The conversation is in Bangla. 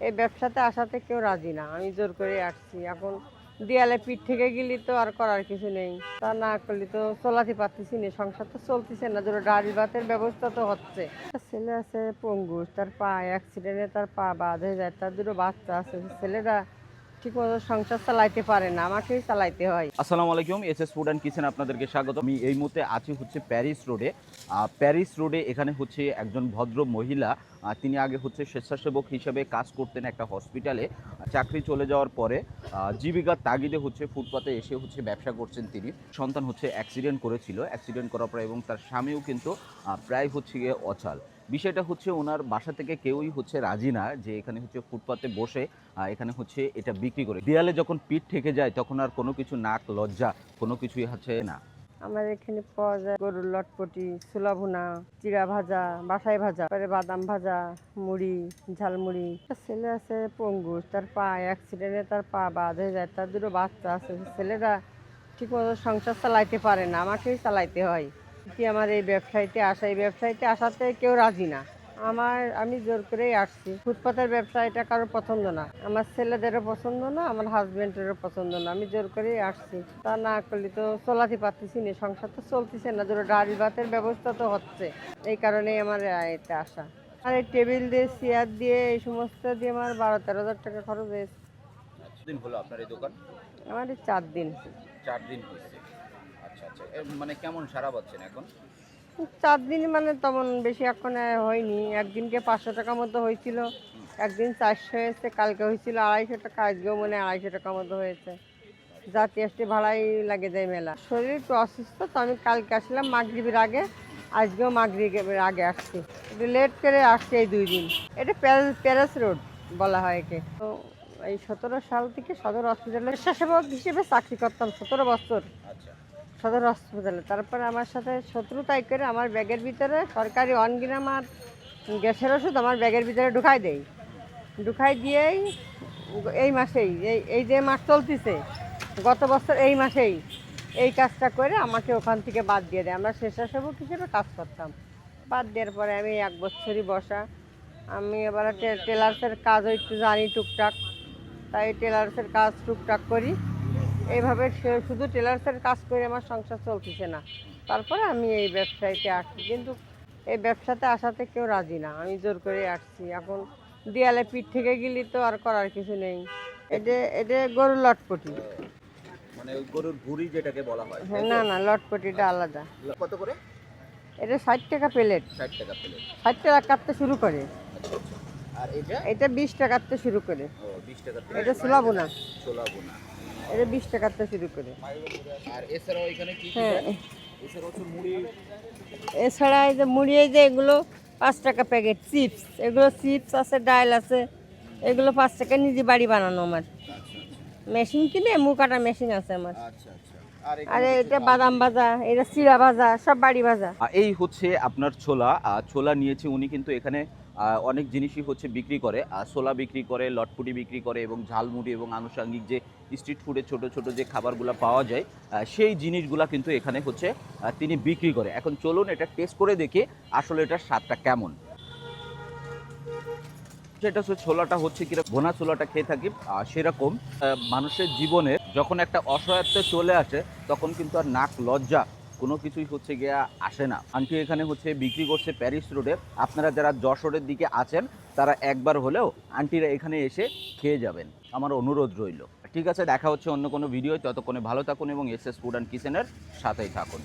এই ব্যবসাতে আসাতে কেউ রাজি না। আমি জোর করে আসছি। এখন দেয়ালে পিঠ থেকে গেলি তো আর করার কিছু নেই। তা না করলে তো চলাতে পারতেছি না। সংসার তো চলতেছে না। ধরো ডাড়ি ভাতের ব্যবস্থা তো হচ্ছে। ছেলে আছে পঙ্গু তার পা অ্যাক্সিডেন্টে তার পা বাদ হয়ে যায়। তার দুটো বাচ্চা আছে। ছেলেটা ঠিক মতো সংসার চালাইতে পারে না, আমাকেই চালাইতে হয়। আসসালামু আলাইকুম S S food and kitchen আপনাদেরকে স্বাগত। আমি এই মুহূর্তে আছি হচ্ছে প্যারিস রোডে। প্যারিস রোডে এখানে হচ্ছে একজন ভদ্র মহিলা তিনি আগে হচ্ছে স্বেচ্ছাসেবক হিসেবে কাজ করতেন একটা হসপিটালে। চাকরি চলে যাওয়ার পরে জীবিকার তাগিদে হচ্ছে ফুটপাতে এসে হচ্ছে ব্যবসা করছেন তিনি। সন্তান হচ্ছে অ্যাক্সিডেন্ট করেছিল। অ্যাক্সিডেন্ট করার পর এবং তার স্বামীও কিন্তু প্রায় হচ্ছে গিয়ে অচাল। বিষয়টা হচ্ছে ওনার বাসা থেকে কেউই হচ্ছে রাজি না যে এখানে হচ্ছে ফুটপাতে বসে এখানে হচ্ছে এটা বিক্রি করে। দেয়ালে যখন পিঠ থেকে যায় তখন আর কোনো কিছু নাক, লজ্জা, কোনো কিছুই হচ্ছে না। আমার এখানে পাওয়া যায় গরুর লটপটি, ছোলা ভুনা, চিড়া ভাজা, বাসাই ভাজা পরে বাদাম ভাজা, মুড়ি, ঝালমুড়ি। ছেলে আছে পঙ্গুস, তার পা অ্যাক্সিডেন্টে তার পা বাদ হয়ে যায়, তার দুটো বাচ্চা আছে। ছেলেরা ঠিক মতো সংসার চালাইতে পারে না, আমাকেই চালাইতে হয়। কি আমার এই ব্যবসায়ীতে আসা? এই ব্যবসায়ীতে আসাতে কেউ রাজি না। আমার আমি জোর করেই আসছি। ফুটপাতের ব্যবসা এটা কারোর পছন্দ না। আমার ছেলেদেরও পছন্দ না আমার হাজবেন্ডেরও পছন্দ না। আমি জোর করেই আসছি। তা না করলে তো চলাতে পারতেছি না সংসার তো চলতেছে না। ধরো ডাড়ি ভাতের ব্যবস্থা তো হচ্ছে। এই কারণেই আমার এতে আসা। আর এই টেবিল দিয়ে চেয়ার দিয়ে এই সমস্ত দিয়ে আমার বারো তেরো হাজার টাকা খরচ হয়েছে। দিন হলো আপনার এই দোকান? আমার চার দিন। চার দিন হয়েছে। আচ্ছা আচ্ছা। মানে কেমন সারা পাচ্ছেন এখন? চার দিন মানে তেমন বেশি এখন হয়নি। একদিনকে পাঁচশো টাকা মতো হয়েছিল। একদিন চারশো হয়েছে কালকে হয়েছিল আড়াইশো টাকা আজকেও মনে আড়াইশো টাকা মতো হয়েছে। জাতি আসতে ভাড়াই লাগে যায় মেলা। শরীর একটু অসুস্থ তো আমি কালকে আসলাম মাগরীবের আগে। আজকেও মাগরীবের আগে আসছি। একটু লেট করে আসছি এই দুই দিন। এটা প্যারেস প্যারেস রোড বলা হয় একে। তো এই সতেরো সাল থেকে সদর হসপিটালের স্বেচ্ছাসেবক হিসেবে চাকরি করতাম সতেরো বছর। আচ্ছা। সদর হসপিটালে তারপরে আমার সাথে শত্রুতাই করে আমার ব্যাগের ভিতরে সরকারি অনগ্রাম আর গ্যাসের ওষুধ আমার ব্যাগের ভিতরে ঢুকাই দেয়। ঢুকাই দিয়েই এই মাসেই, এই এই যে মাস চলতেছে, গত বছর এই মাসেই এই কাজটা করে আমাকে ওখান থেকে বাদ দিয়ে দেয়। আমরা স্বেচ্ছাসেবক হিসেবে কাজ করতাম। বাদ দেওয়ার পরে আমি এক বছরই বসা। আমি এবার টেলার্সের কাজও একটু জানি টুকটাক। তাই টেলার্সের কাজ টুকটাক করি। এইভাবে শুধু টেলার্সের কাজ করে আমার সংসার চলতেছে না। তারপরে আমি এই ব্যবসায়ীতে আসছি। কিন্তু এই ব্যবসাতে আসাতে কেউ রাজি না। আমি জোর করে আসছি। এখন দেয়ালে পিঠ থেকে গেলি তো আর করার কিছু নেই। এটা এটা গরুর লটপটি। মানে গরুর ভুড়ি যেটাকে বলা হয় না না লটপটিটা আলাদা। কত করে? এটা ষাট টাকা প্লেট। ষাট টাকা প্লেট। ষাট টাকা কাটতে শুরু করে। আর এটা? এটা বিশ টাকাতে শুরু করে। ও বিশ টাকা এটা সুলাবো না। ছোলা বোনা এটা বিশ টাকাতে শুরু করে। আর এছাড়াও এখানে কি কি হ্যাঁ। এছাড়া এই যে মুড়ি এই যে এগুলো পাঁচ টাকা প্যাকেট চিপস। এগুলো চিপস আছে ডাল আছে। এগুলো পাঁচ টাকা নিজে বাড়ি বানানো আমার। মেশিন কিনে মুখ কাটা মেশিন আছে আমার। আচ্ছা আচ্ছা। আর আর এটা বাদাম। ভাজা এটা চিড়া ভাজা সব বাড়ি ভাজা। এই হচ্ছে আপনার ছোলা। আহ, ছোলা নিয়েছে উনি কিন্তু এখানে অনেক জিনিসই হচ্ছে বিক্রি করে। ছোলা বিক্রি করে, লটপুটি বিক্রি করে এবং ঝালমুড়ি এবং আনুষঙ্গিক যে স্ট্রিট ফুডে ছোট ছোট যে খাবারগুলো পাওয়া যায় সেই জিনিসগুলা কিন্তু এখানে হচ্ছে তিনি বিক্রি করে। এখন চলুন এটা টেস্ট করে দেখি আসলে এটার স্বাদটা কেমন। সেটা হচ্ছে ছোলাটা হচ্ছে কীরকম, ভোনা ছোলাটা খেয়ে থাকি সেরকম মানুষের জীবনে যখন একটা অসহায়ত্ব চলে আসে, তখন কিন্তু আর নাক লজ্জা কোনো কিছুই হচ্ছে গিয়া আসে না। আন্টি এখানে হচ্ছে বিক্রি করছে প্যারিস রোডে। আপনারা যারা যশোরের দিকে আছেন, তারা একবার হলেও আন্টিরা এখানে এসে খেয়ে যাবেন। আমার অনুরোধ রইল। ঠিক আছে, দেখা হচ্ছে অন্য কোনো ভিডিও ততক্ষণে ভালো থাকুন এবং এস এস ফুড অ্যান্ড কিচেনের সাথেই থাকুন।